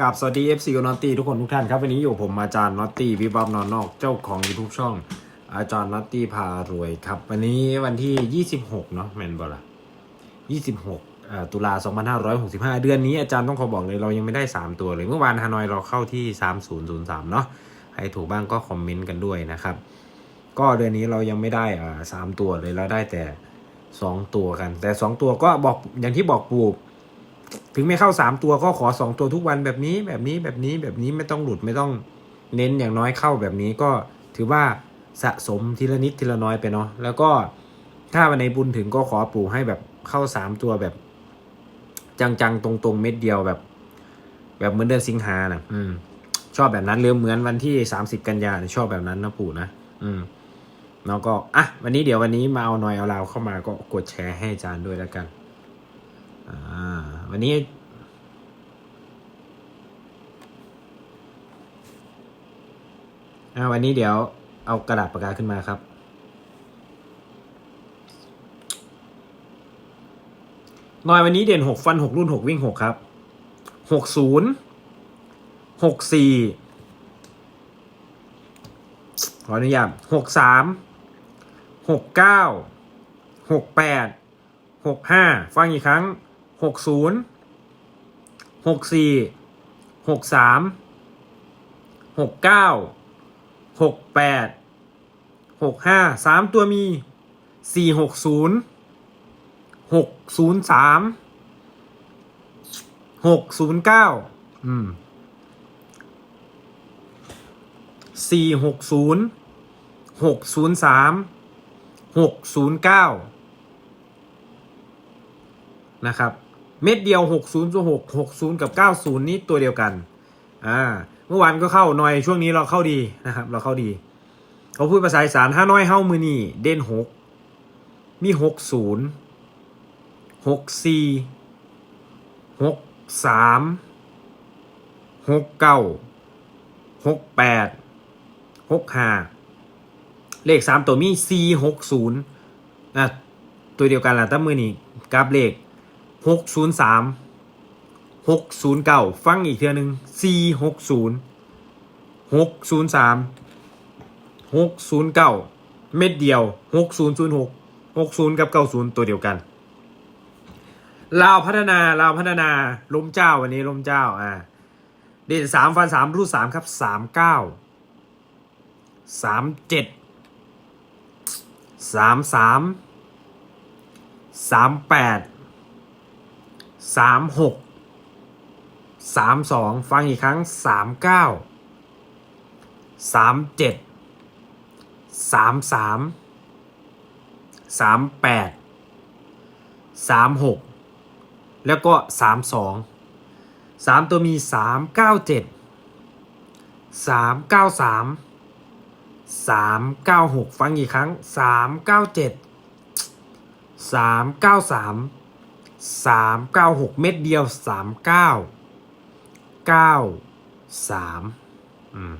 กับสวัสดี FC กับนอตตี้ทุกคนทุกท่านครับ วันนี้อยู่ผมอาจารย์นอตตี้วิบับนอนนอกเจ้าของ YouTube ช่อง อาจารย์นอตตี้พารวยครับ วันนี้วันที่ 26 เนาะแมนบอละ26 ตุลา 2565 เดือนนี้อาจารย์ต้องขอบอกเลยเรายังไม่ได้ 3 ตัวเลย เมื่อวานฮานอยเราเข้าที่ 3003 เนาะใครถูกบ้างก็คอมเมนต์กันด้วยนะครับ ก็เดือนนี้เรายังไม่ได้สามตัวเลยเราได้แต่ 2 ตัวกัน แต่ 2 ตัวก็บอกอย่างที่บอกปู่ ถึงไม่เข้าสามตัวก็ขอสองตัวทุกวันแบบนี้แบบนี้แบบนี้แบบนี้ไม่ต้องหลุดไม่ต้องเน้นอย่างน้อยเข้าแบบนี้ก็ถือว่าสะสมทีละนิดทีละน้อยไปเนาะแล้วก็ถ้าวันไหนบุญถึงก็ขอปู่ให้แบบเข้าสามตัวแบบ จังๆ ตรงๆ เม็ดเดียวแบบ แบบเหมือนเดือนสิงหานะอืม ชอบแบบนั้นหรือเหมือนวันที่สามสิบกันยานชอบแบบนั้นนะปู่นะอืมแล้วก็อะวันนี้เดี๋ยววันนี้มาเอาหน่อยเอาราวเข้ามาก็กดแชร์ให้อาจารย์ด้วยแล้วกันอ่า วันนี้ วันนี้เดี๋ยวเอากระดาษปากกาขึ้นมาครับหน่อยวันนี้เด่นหกฟันหกรุ่นหกวิ่งหกครับหกศูนย์หกสี่ขออนุญาตหกสามหกเก้าหกแปดหกห้าฟังอีกครั้ง หกศูนย์หกสี่หกสามหกเก้าหกแปดหกห้าสามตัวมีสี่หกศูนย์หกศูนย์สามหกศูนย์เก้าอืมสี่หกศูนย์หกศูนย์สามหกศูนย์เก้านะครับ เม็ดเดียว 60 6 60 กับ 90 นี้ตัวเดียวกัน อ่า เมื่อวานก็เข้าหน่อยช่วงนี้เราเข้าดีนะครับ เราเข้าดี เขาพูดภาษาอีสารห้าน้อยเฮ้ามือนี่เด่นหกมี60 64 63 69 68 65เลข3ตัวมี460อะตัวเดียวกันล่ะตั้งมือนี่กับเลข หกศูนย์สามหกศูนย์เก้าฟังอีกเทือหนึ่งสี่หกศูนย์หกศูนย์สามหกศูนย์เก้าเม็ดเดียวหกศูนย์ศูนย์หกหกศูนย์กับเก้าศูนย์ตัวเดียวกันลาวพัฒนาลาวพัฒนาล้มเจ้าวันนี้ล้มเจ้าอ่าเด่นสามฟันสามรูดสามครับสามเก้าสามเจ็ดสามสามสามแปด สามหกสามสองฟังอีกครั้งสามเก้าสามเจ็ดสามสามสามแปดสามหกแล้วก็สามสองสามตัวมีสามเก้าเจ็ดสามเก้าสามสามเก้าหกฟังอีกครั้งสามเก้าเจ็ดสามเก้าสาม สามเก้าหกเม็ดเดียวสามเก้าเก้าสามอืม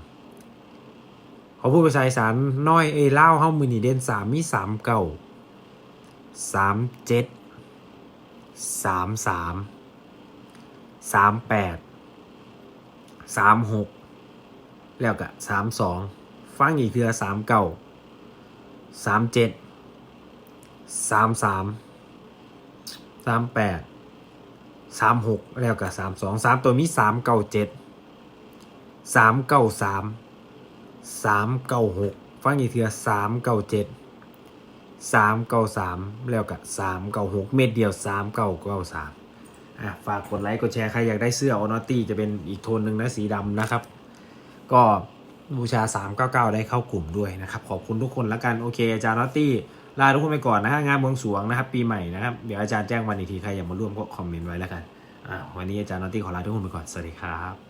เขาพูดภาษาอีสานน้อยเอเล่าเฮ้ามือนีเด่นสามมีสามเก้าสามเจ็ดสามสามสามแปดสามหกแล้วก็สามสองฟังอีกเทือสามเก้าสามเจ็ดสามสามามแปดสามหกแล้วก็สามสองสามตัวมีสามเก้าเจ็ดสามเก้าสามสามเก้าหกฟังอีกเทียสามเก้าเจ็ดสามเก้าสามแล้วก็สามเก้าหกเม็ดเดียวสามเก้าเก้าสามอะฝากกดไลค์กดแชร์ใครอยากได้เสื้อออนอตี้จะเป็นอีกโทนหนึ่งนะสีดำนะครับ ก็บูชา 399 ได้เข้ากลุ่มด้วยนะครับ ขอบคุณทุกคนแล้วกัน โอเค อาจารย์นอตตี้ ลาทุกคนไปก่อนนะฮะงานบวงสรวงนะครับ ปีใหม่นะครับ เดี๋ยวอาจารย์แจ้งวันอีกทีใครอยากมาร่วมก็คอมเมนต์ไว้แล้วกันอ่าวันนี้อาจารย์นอตตี้ขอลาทุกคนไปก่อนสวัสดีครับ